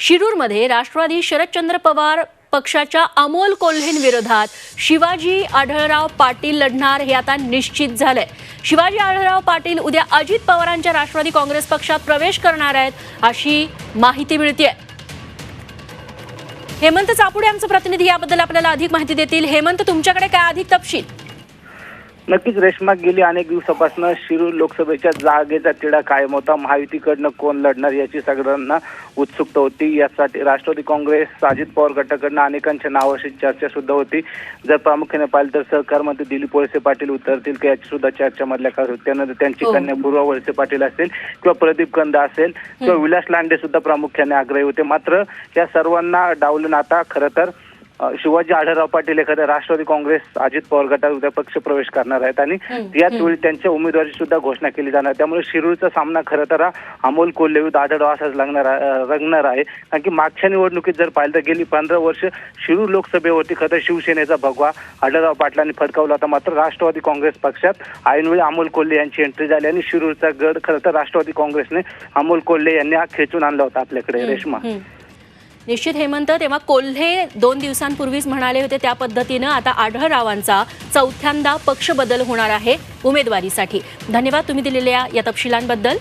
शिरूरमध्ये राष्ट्रवादी शरदचंद्र पवार पक्षाच्या अमोल कोल्हेंविरोधात शिवाजी आढळराव पाटील लढणार हे आता निश्चित झालंय. शिवाजी आढळराव पाटील उद्या अजित पवारांच्या राष्ट्रवादी काँग्रेस पक्षात प्रवेश करणार आहेत अशी माहिती मिळतीये. हेमंत चापुडे आमचे प्रतिनिधी याबद्दल आपल्याला अधिक माहिती देतील. हेमंत तुमच्याकडे काय अधिक तपशील? नक्कीच रेश्मा गेली अनेक दिवसापासून शिरूर लोकसभेच्या जागेचा तिढा कायम होता. महायुतीकडनं कोण लढणार याची सगळ्यांना उत्सुकता होती. यासाठी राष्ट्रवादी काँग्रेस अजित पवार गटाकडनं अनेकांच्या नावाशी चर्चा सुद्धा होती. जर प्रामुख्याने पाहिलं तर सहकार मंत्री दिलीप वळसे पाटील उतरतील का याची सुद्धा चर्चा मधल्या काळात होती. त्यानंतर त्यांची हो. कन्या पूर्वा वळसे पाटील असेल किंवा प्रदीप कंद असेल किंवा विलास लांडे सुद्धा प्रामुख्याने आग्रही होते. मात्र या सर्वांना डावलून आता खरं तर शिवाजी आढळराव पाटील एखाद्या राष्ट्रवादी काँग्रेस अजित पवार गटात उद्या पक्ष प्रवेश करणार आहेत आणि हम्म, याच वेळी त्यांच्या उमेदवारीची सुद्धा घोषणा केली जाणार. त्यामुळे शिरूरचा सामना खरं तर हा अमोल कोल्हे विरुद्ध आढळराव असाच लागणार रंगणार आहे. कारण की मागच्या निवडणुकीत जर पाहिलं तर गेली पंधरा वर्ष शिरूर लोकसभेवरती खरं तर शिवसेनेचा भगवा आढळराव पाटलांनी फडकावला होता मात्र राष्ट्रवादी काँग्रेस पक्षात. ऐनवेळी अमोल कोल्हे यांची एंट्री झाली आणि शिरूरचा गड खरं तर राष्ट्रवादी काँग्रेसने अमोल कोल्हे यांनी हा खेचून आणला होता आपल्याकडे रेश्मा. निश्चित हेमंत तेव्हा कोल्हे दोन दिवसांपूर्वीच म्हणाले होते त्या पद्धतीनं आता आढळरावांचा चौथ्यांदा पक्ष बदल होणार आहे उमेदवारीसाठी. धन्यवाद तुम्ही दिलेल्या या तपशिलांबद्दल.